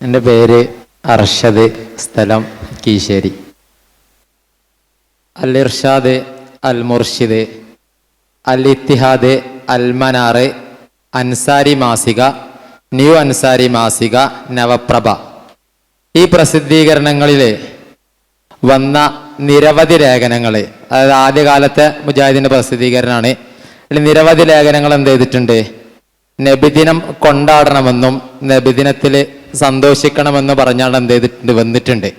എന്റെ പേര് അർഷദ് സ്ഥലം കീശേരി. അൽ ഇർഷാദ് അൽ മുർഷിദ് അൽ ഇത്തിഹാദ് അൽ മനാറ് അൻസാരി മാസിക ന്യൂ അൻസാരി മാസിക നവപ്രഭ. ഈ പ്രസിദ്ധീകരണങ്ങളിൽ വന്ന നിരവധി ലേഖനങ്ങൾ അതായത് ആദ്യകാലത്തെ മുജാഹിദിന്റെ പ്രസിദ്ധീകരണമാണ് അതിൽ നിരവധി ലേഖനങ്ങൾ എന്ത് ചെയ്തിട്ടുണ്ട് നബിദിനം കൊണ്ടാടണമെന്നും നബിദിനത്തിൽ സന്തോഷിക്കണമെന്ന് പറഞ്ഞാണ് എന്ത് ചെയ്തിട്ടുണ്ട്? വന്നിട്ടുണ്ട്.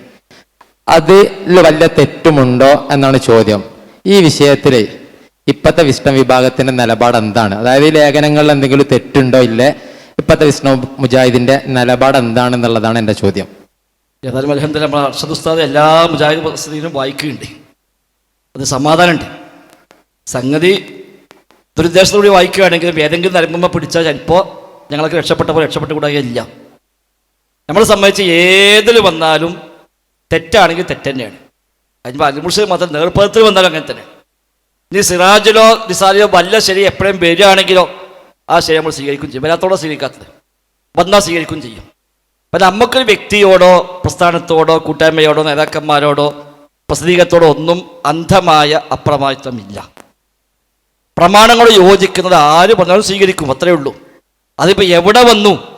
അതിൽ വല്ല തെറ്റുമുണ്ടോ എന്നാണ് ചോദ്യം. ഈ വിഷയത്തിൽ ഇപ്പോഴത്തെ വിഷ്ണു വിഭാഗത്തിന്റെ നിലപാട് എന്താണ്? അതായത് ഈ ലേഖനങ്ങളിൽ എന്തെങ്കിലും തെറ്റുണ്ടോ ഇല്ലേ? ഇപ്പോഴത്തെ വിഷ്ണു മുജാഹിദിന്റെ നിലപാട് എന്താണെന്നുള്ളതാണ് എന്റെ ചോദ്യം. ഏതായാലും അലഹമ്മദ് നമ്മൾ അർഷദ് എല്ലാ മുജാഹിദ് പ്രസിദ്ധീനും വായിക്കുന്നുണ്ട്. അത് സമാധാനമുണ്ട്. സംഗതി ദുരുദ്ദേശത്തോടെ വായിക്കുകയാണെങ്കിലും ഏതെങ്കിലും നരമ്പുമ്പോൾ പിടിച്ചാൽ ചിലപ്പോൾ രക്ഷപ്പെട്ടപ്പോൾ രക്ഷപ്പെട്ടു കൂടാകില്ല നമ്മളെ സംബന്ധിച്ച് ഏതിൽ വന്നാലും തെറ്റാണെങ്കിൽ തെറ്റ് തന്നെയാണ്. അതിന് അലിമുഷ് മതം നേർപ്പത്തിൽ വന്നാലും അങ്ങനെ തന്നെ. ഇനി സിറാജിലോ നിസാരിയോ വല്ല ശരി എപ്പോഴും വരികയാണെങ്കിലോ ആ ശരി നമ്മൾ സ്വീകരിക്കും ചെയ്യും. വരാത്തോടെ സ്വീകരിക്കാത്തത്. വന്നാൽ സ്വീകരിക്കും ചെയ്യും. അപ്പം നമുക്കൊരു വ്യക്തിയോടോ പ്രസ്ഥാനത്തോടോ കൂട്ടായ്മയോടോ നേതാക്കന്മാരോടോ പ്രസിദ്ധീകരത്തോടോ ഒന്നും അന്ധമായ അപ്രമാദിത്വമില്ല. പ്രമാണങ്ങളോട് യോജിക്കുന്നത് ആര് പറഞ്ഞാലും സ്വീകരിക്കും. അത്രയേ ഉള്ളൂ. അതിപ്പോൾ എവിടെ വന്നു?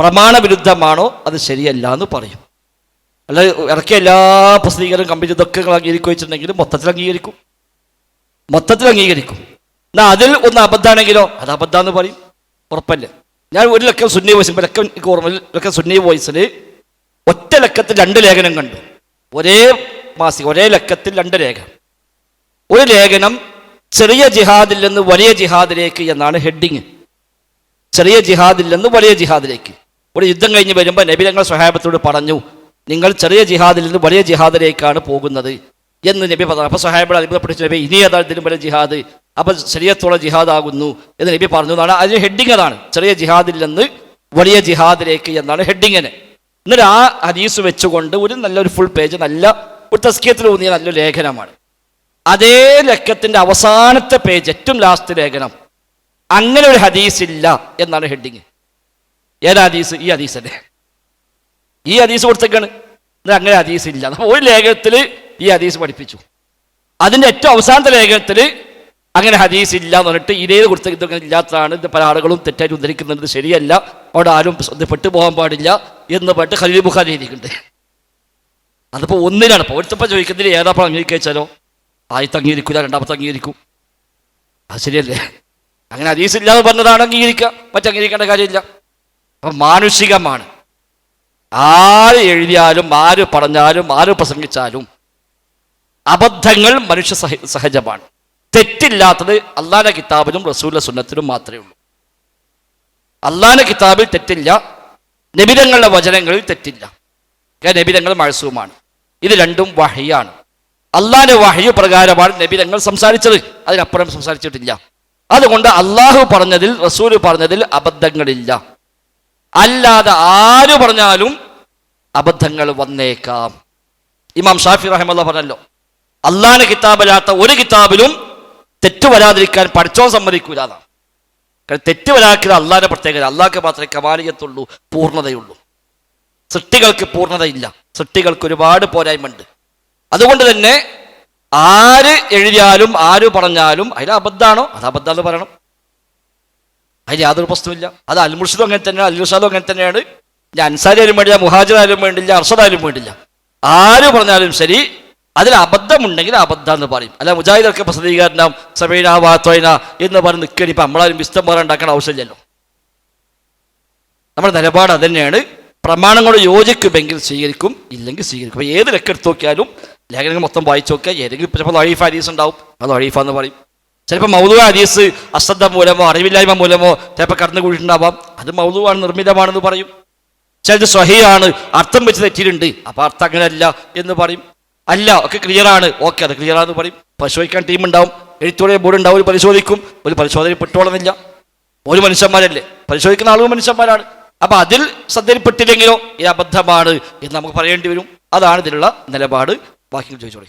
പ്രമാണവിരുദ്ധമാണോ? അത് ശരിയല്ല എന്ന് പറയും. അല്ല ഇറക്കിയ എല്ലാ പ്രസിദ്ധീകരണം കമ്പനി ഇതൊക്കെ അംഗീകരിക്കുക വെച്ചിട്ടുണ്ടെങ്കിൽ മൊത്തത്തിൽ അംഗീകരിക്കും. മൊത്തത്തിൽ അംഗീകരിക്കും. എന്നാൽ അതിൽ ഒന്ന് അബദ്ധമാണെങ്കിലോ? അത് അബദ്ധമെന്ന് പറയും. ഉറപ്പല്ലേ? ഞാൻ ഒരു ലക്കം സുന്നി വോയിസ് ലക്കം എനിക്ക് ഓർമ്മ ലക്കം സുന്നി വോയിസിൽ ഒറ്റ ലക്കത്തിൽ രണ്ട് ലേഖനം കണ്ടു. ഒരേ മാസിക ഒരേ ലക്കത്തിൽ രണ്ട് ലേഖനം. ഒരു ലേഖനം ചെറിയ ജിഹാദിൽ നിന്ന് വലിയ ജിഹാദിലേക്ക് എന്നാണ് ഹെഡിങ്. ചെറിയ ജിഹാദിൽ നിന്ന് വലിയ ജിഹാദിലേക്ക്. ഒരു യുദ്ധം കഴിഞ്ഞ് വരുമ്പോൾ നബി തങ്ങൾ സ്വഹാബത്തോട് പറഞ്ഞു നിങ്ങൾ ചെറിയ ജിഹാദിൽ നിന്ന് വലിയ ജിഹാദിലേക്കാണ് പോകുന്നത്. എന്ന് നബി പറഞ്ഞു. അപ്പോൾ സ്വഹാബിടെ അത്ഭുതപ്പെടുത്തി നബി ഇനി ഏതാണ് ഇതിലും വലിയ ജിഹാദ്? അപ്പോൾ ശരീരത്തോളം ജിഹാദ് ആകുന്നു എന്ന് നബി പറഞ്ഞു. എന്നാണ് അതിന് ഹെഡിങ് അതാണ്. ചെറിയ ജിഹാദിൽ നിന്ന് വലിയ ജിഹാദിലേക്ക് എന്നാണ് ഹെഡിങ്ങിന് എന്നിട്ട് ആ ഹദീസ് വെച്ചുകൊണ്ട് ഒരു നല്ലൊരു ഫുൾ പേജ് നല്ല ഒരു തസ്കീയത്തിൽ ഊന്നിയ നല്ലൊരു ലേഖനമാണ്. അതേ ലക്കത്തിന്റെ അവസാനത്തെ പേജ് ഏറ്റവും ലാസ്റ്റ് ലേഖനം. അങ്ങനെ ഒരു ഹദീസ് ഇല്ല എന്നാണ് ഹെഡിങ്. ഏതാ ഹദീസ് ഈ ഹദീസ് അല്ലേ ഈ ഹദീസ് കൊടുത്തേക്കാണ്. ഇത് അങ്ങനെ ഹദീസ് ഇല്ല. ഒരു ലേഖനത്തിൽ ഈ ഹദീസ് പഠിപ്പിച്ചു. അതിന്റെ ഏറ്റവും അവസാനത്തെ ലേഖനത്തിൽ അങ്ങനെ ഹദീസ് ഇല്ല എന്ന് പറഞ്ഞിട്ട് ഇതേ കൊടുത്ത ഇതൊക്കെ ഇല്ലാത്തതാണ്. ഇത് പല ആളുകളും തെറ്റായി ഉദ്ധരിക്കുന്നത് ശരിയല്ല. അവിടെ ആരും പെട്ടു പോകാൻ പാടില്ല എന്ന് പറഞ്ഞിട്ട് ഖലീൽ ബുഖാരി എഴുതിയിട്ടുണ്ട്. അതിപ്പോൾ ഒന്നിനാണ്. ഇപ്പോൾ ഒരുത്തപ്പം ചോദിക്കുന്നതിൽ പണം അംഗീകരിച്ചാലോ ആദ്യത്തെ അംഗീകരിക്കില്ല രണ്ടാമത്തെ അംഗീകരിക്കും. അത് ശരിയല്ലേ? അങ്ങനെ ഹദീസ് ഇല്ലാതെ പറഞ്ഞതാണ് അംഗീകരിക്കുക. മറ്റംഗീകരിക്കേണ്ട കാര്യമില്ല. അപ്പം മാനുഷികമാണ്. ആര് എഴുതിയാലും ആര് പറഞ്ഞാലും ആര് പ്രസംഗിച്ചാലും അബദ്ധങ്ങൾ മനുഷ്യ സഹ സഹജമാണ്. തെറ്റില്ലാത്തത് അള്ളാന്റെ കിതാബിലും റസൂല സുന്നത്തിലും മാത്രമേ ഉള്ളൂ. അള്ളാന്റെ കിതാബിൽ തെറ്റില്ല. നബിതങ്ങളുടെ വചനങ്ങളിൽ തെറ്റില്ല. കാരണം മഴസുവുമാണ് ഇത് രണ്ടും വഹിയാണ്. അള്ളാഹിന്റെ വഹയ പ്രകാരമാണ് നബിതങ്ങൾ സംസാരിച്ചത്. അതിനപ്പുറം സംസാരിച്ചിട്ടില്ല. അതുകൊണ്ട് അള്ളാഹു പറഞ്ഞതിൽ റസൂൽ പറഞ്ഞതിൽ അബദ്ധങ്ങളില്ല. അല്ലാതെ ആര് പറഞ്ഞാലും അബദ്ധങ്ങൾ വന്നേക്കാം. ഇമാം ഷാഫി റഹ്മല്ല പറഞ്ഞല്ലോ അള്ളാഹിന്റെ കിതാബില്ലാത്ത ഒരു കിതാബിലും തെറ്റ് വരാതിരിക്കാൻ പഠിച്ചോ സമ്മതിക്കൂല എന്നാണ് കാരണം തെറ്റ് വരാക്കുന്ന അള്ളാഹിന്റെ പ്രത്യേകത അള്ളാഹ്ക്ക് മാത്രമേ കമാലിയത്തുള്ളൂ പൂർണതയുള്ളൂ. സൃഷ്ടികൾക്ക് പൂർണതയില്ല. സൃഷ്ടികൾക്ക് ഒരുപാട് പോരായ്മയുണ്ട്. അതുകൊണ്ട് തന്നെ ആര് എഴുതിയാലും ആര് പറഞ്ഞാലും അതിൽ അബദ്ധാണോ? അത് അബദ്ധമെന്ന് പറയണം. അതിൽ യാതൊരു പ്രശ്നമില്ല അത് അൽമുർഷിദും അങ്ങനെ തന്നെയാണ് അൽമുസാദും അങ്ങനെ തന്നെയാണ്. ഞാൻ അൻസാരിയാലും വേണ്ടില്ല മുഹാജിറായാലും വേണ്ടില്ല അർഷദായാലും വേണ്ടില്ല. ആര് പറഞ്ഞാലും ശരി അതിൽ അബദ്ധമുണ്ടെങ്കിൽ അബദ്ധം എന്ന് പറയും. അല്ല മുജാഹിദർക്ക് പ്രസിദ്ധീകരണം സമീന വാത്തോയിന എന്ന് പറഞ്ഞ് നിൽക്കണി ഇപ്പം നമ്മളാരും വിസ്തം പോലെ ആവശ്യമില്ലല്ലോ. നമ്മുടെ നിലപാട് തന്നെയാണ്. പ്രമാണങ്ങളോട് യോജിക്കുമെങ്കിൽ സ്വീകരിക്കും ഇല്ലെങ്കിൽ സ്വീകരിക്കും. ഏത് ലക്കെടുത്ത് നോക്കിയാലും ലേഖനങ്ങൾ മൊത്തം വായിച്ചു നോക്കിയാൽ ഏതെങ്കിലും ചിലപ്പോൾ അഴീഫ് ഹദീസ് ഉണ്ടാവും. അത് അഴീഫ എന്ന് പറയും. ചിലപ്പോൾ മൗതു ഹദീസ് അശ്രദ്ധ മൂലമോ അറിവില്ലായ്മ മൂലമോ ചിലപ്പോൾ കടന്നു കൂടിയിട്ടുണ്ടാവാം. അത് മൗതുവാണ് നിർമ്മിതമാണെന്ന് പറയും. ചിലത് സ്വഹിയാണ് അർത്ഥം വെച്ച് തെറ്റിയിട്ടുണ്ട്. അപ്പോൾ അർത്ഥം അങ്ങനെയല്ല എന്ന് പറയും. അല്ല ഒക്കെ ആണ്. ഓക്കെ അത് ക്ലിയർ ആണെന്ന് പറയും. പരിശോധിക്കാൻ ടീം ഉണ്ടാവും. എഴുത്തോടെ ബോർഡ് ഉണ്ടാവും. ഒരു പരിശോധിക്കും. ഒരു പരിശോധന പെട്ടോളന്നില്ല. ഒരു മനുഷ്യന്മാരല്ലേ? പരിശോധിക്കുന്ന ആളുകൾ മനുഷ്യന്മാരാണ്. അപ്പൊ അതിൽ ശ്രദ്ധയിൽപ്പെട്ടില്ലെങ്കിലോ ഇത് അബദ്ധമാണ് എന്ന് നമുക്ക് പറയേണ്ടി വരും. അതാണ് ഇതിലുള്ള നിലപാട്. ബാക്കി ചോദിച്ചോളി.